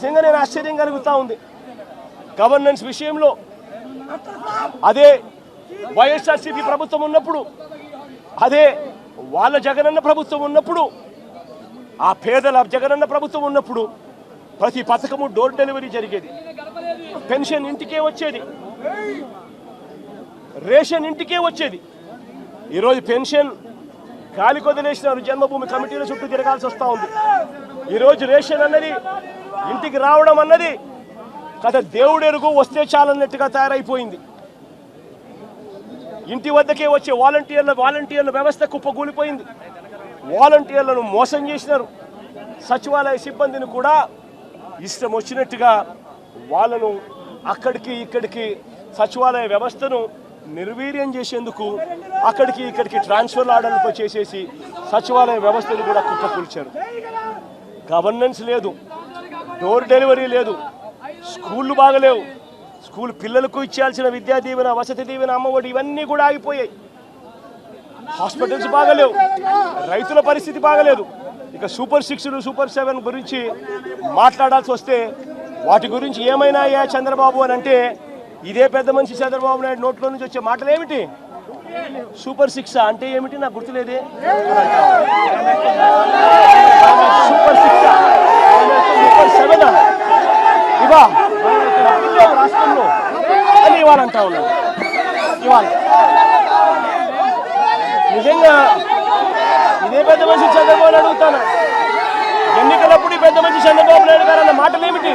నిజంగా నేను ఆశ్చర్యం కలుగుతా ఉంది. గవర్నెన్స్ విషయంలో అదే వైఎస్ఆర్సీపీ ప్రభుత్వం ఉన్నప్పుడు అదే వాళ్ళ జగనన్న ప్రభుత్వం ఉన్నప్పుడు ఆ పేదల జగనన్న ప్రభుత్వం ఉన్నప్పుడు ప్రతి పథకము డోర్ డెలివరీ జరిగేది. పెన్షన్ ఇంటికే వచ్చేది. రేషన్ ఇంటికే వచ్చేది. ఈరోజు పెన్షన్ గాలి కొదిలేసినారు జన్మభూమి కమిటీల చుట్టూ తిరగాల్సి వస్తూ ఉంది. ఈరోజు రేషన్ అన్నది ఇంటికి రావడం అన్నది కథ దేవుడెరుగు వస్తే చాలన్నట్టుగా తయారైపోయింది. ఇంటి వద్దకే వచ్చే వాలంటీర్ల వాలంటీర్ల వ్యవస్థ కుప్పకూలిపోయింది. వాలంటీర్లను మోసం చేసినారు. సచివాలయ సిబ్బందిని కూడా ఇష్టం వచ్చినట్టుగా వాళ్ళను అక్కడికి ఇక్కడికి సచివాలయ వ్యవస్థను నిర్వీర్యం చేసేందుకు అక్కడికి ఇక్కడికి ట్రాన్స్ఫర్ ఆర్డర్లతో చేసేసి సచివాలయ వ్యవస్థను కూడా కుప్పకూల్చారు. గవర్నెన్స్ లేదు. డోర్ డెలివరీ లేదు. స్కూళ్ళు బాగలేవు. స్కూల్ పిల్లలకు ఇచ్చాల్సిన విద్యా దీవెన వసతి దీవెన అమ్మఒడి ఇవన్నీ కూడా ఆగిపోయాయి. హాస్పిటల్స్ బాగలేవు. రైతుల పరిస్థితి బాగలేదు. ఇక సూపర్ సిక్స్ సూపర్ సెవెన్ గురించి మాట్లాడాల్సి వస్తే వాటి గురించి ఏమైనా అయ్యా చంద్రబాబు అని అంటే ఇదే పెద్ద మనిషి చంద్రబాబు నాయుడు నోట్లో నుంచి వచ్చే మాటలు ఏమిటి? సూపర్ సిక్స్ అంటే ఏమిటి? నాకు గుర్తులేదే. సూపర్ సిక్స్ సూపర్ సెవెన్ ఇవా రాష్ట్రంలో. అని ఇవాళ అంటా ఉన్నాను ఇవాళ. నిజంగా ఇదే పెద్ద మనిషి చంద్రబాబు నాయుడు అడుగుతాను? ఎన్నికలప్పుడు పెద్ద మనిషి చంద్రబాబు నాయుడు గారు అన్న మాటలు ఏమిటి?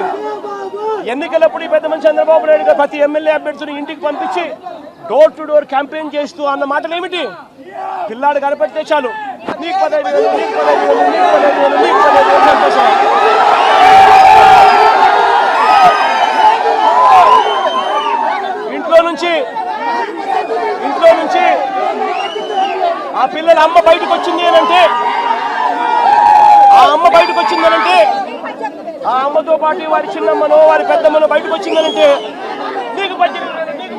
ఎన్నికలప్పుడు ఈ పెద్ద మనిషి చంద్రబాబు నాయుడు గారు ప్రతి ఎమ్మెల్యే అభ్యర్థిని ఇంటికి పంపించి డోర్ టు డోర్ క్యాంపెయిన్ చేస్తూ అన్న మాటలు ఏమిటి? పిల్లాడు కనపడితే చాలు. నీకు పదహైదు వేలు నీకు పదహైదు వేలు నీకు పదహైదు వేలు నీకు పదహైదు వేలు సంతోషం ఇంట్లో నుంచి ఇంట్లో నుంచి ఆ పిల్లల అమ్మ బయటకు వచ్చింది అంటే ఆ అమ్మ బయటకు వచ్చింది అంటే ఆ అమ్మతో పాటు వారి చిన్నమ్మనో వారి పెద్దమ్మనో బయటకు వచ్చిందనంటే నీకు నీకు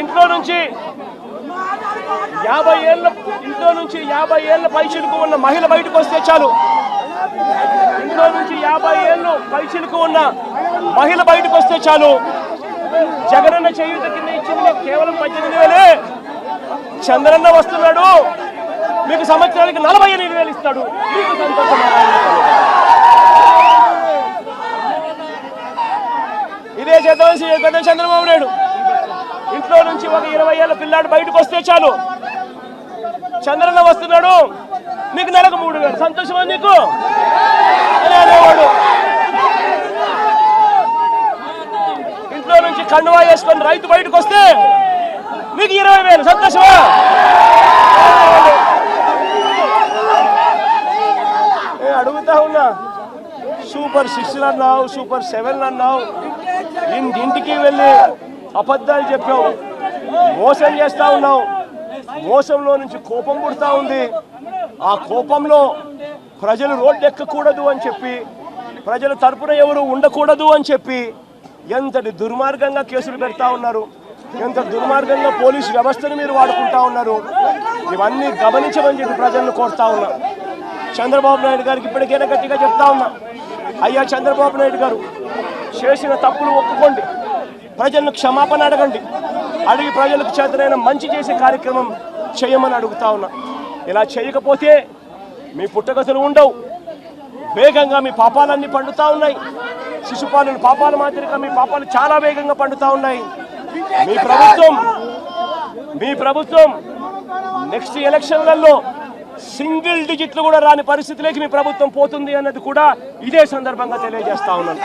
ఇంట్లో నుంచి యాభై ఏళ్ళ ఇంట్లో నుంచి యాభై ఏళ్ళ పైచిలకు ఉన్న మహిళ బయటకు వస్తే చాలు. ఇంట్లో నుంచి యాభై ఏళ్ళు పైచిలకు ఉన్న మహిళ బయటకు వస్తే చాలు. జగనన్న చేయూత కింద ఇచ్చింది కేవలం పద్దెనిమిది వేలే. చంద్రన్న వస్తున్నాడు. మీకు సంవత్సరానికి నలభై ఎనిమిది వేలు ఇస్తాడు. మీకు ఇదే చేద్దామని పెద్ద చంద్రబాబు నాయుడు. ఇంట్లో నుంచి ఒక ఇరవై ఏళ్ళ పిల్లాడు బయటకు వస్తే చాలు. చంద్రన్న వస్తున్నాడు. నీకు నెలకు మూడు వేలు. సంతోషమా నీకు? అని అనేవాడు ఇంట్లో నుంచి కండువా వేసుకొని రైతు బయటకు వస్తే మీకు ఇరవై వేలు. సంతోషమా? నేను అడుగుతా ఉన్నా. సూపర్ సిక్స్ అన్నావు సూపర్ సెవెన్ అన్నావు. ఇంటింటికి ఇంటికి వెళ్ళి అబద్ధాలు చెప్పావు. మోసం చేస్తా ఉన్నావు. మోసంలో నుంచి కోపం పుడతా ఉంది. ఆ కోపంలో ప్రజలు రోడ్డు ఎక్కకూడదు అని చెప్పి ప్రజల తరపున ఎవరు ఉండకూడదు అని చెప్పి ఎంతటి దుర్మార్గంగా కేసులు పెడతా ఉన్నారు? ఎంత దుర్మార్గంగా పోలీసు వ్యవస్థను మీరు వాడుకుంటా ఉన్నారు? ఇవన్నీ గమనించమని చెప్పి ప్రజలను కోరుతా ఉన్నా. చంద్రబాబు నాయుడు గారికి ఇప్పటికైనా గట్టిగా చెప్తా ఉన్నా. అయ్యా చంద్రబాబు నాయుడు గారు చేసిన తప్పులు ఒప్పుకోండి. ప్రజలను క్షమాపణ అడగండి. అడిగి ప్రజలకు చేతనైన మంచి చేసే కార్యక్రమం చేయమని అడుగుతా ఉన్నా. ఇలా చేయకపోతే మీ పుట్టగతులు ఉండవు. వేగంగా మీ పాపాలన్నీ పండుతా ఉన్నాయి. శిశుపాలను పాపాల మాదిరిగా మీ పాపాలు చాలా వేగంగా పండుతా ఉన్నాయి. మీ ప్రభుత్వం మీ ప్రభుత్వం నెక్స్ట్ ఎలక్షన్లలో సింగిల్ డిజిట్లు కూడా రాని పరిస్థితిలోకి మీ ప్రభుత్వం పోతుంది అన్నది కూడా ఇదే సందర్భంగా తెలియజేస్తా ఉన్నాను.